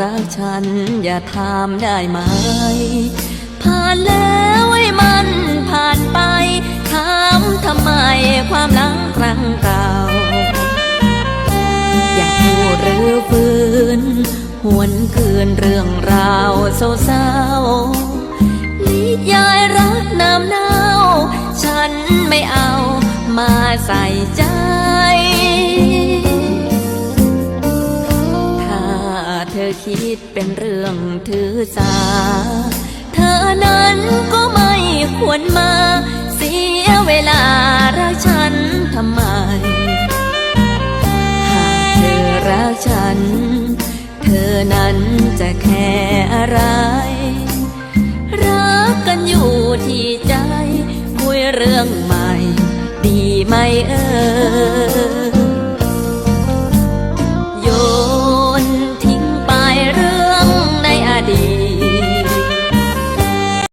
รักฉัน อย่าถามได้ไหม ผ่านแล้วให้มันผ่านไป ถามทำไมความหลังครั้งเก่า อยากพูดหรือฟื้น หวนคืนเรื่องราวเศร้าๆนิยายรักน้ำเน่า ฉันไม่เอามาใส่ใจ อคิดเป็นเรื่องถือสา เธอนั้นก็ไม่ควรมา เสียเวลารักฉันทำไม หากเธอรักฉัน เธอนั้นจะแค่อะไร รักกันอยู่ที่ใจ คุยเรื่องใหม่ ดีไหมเอ่ย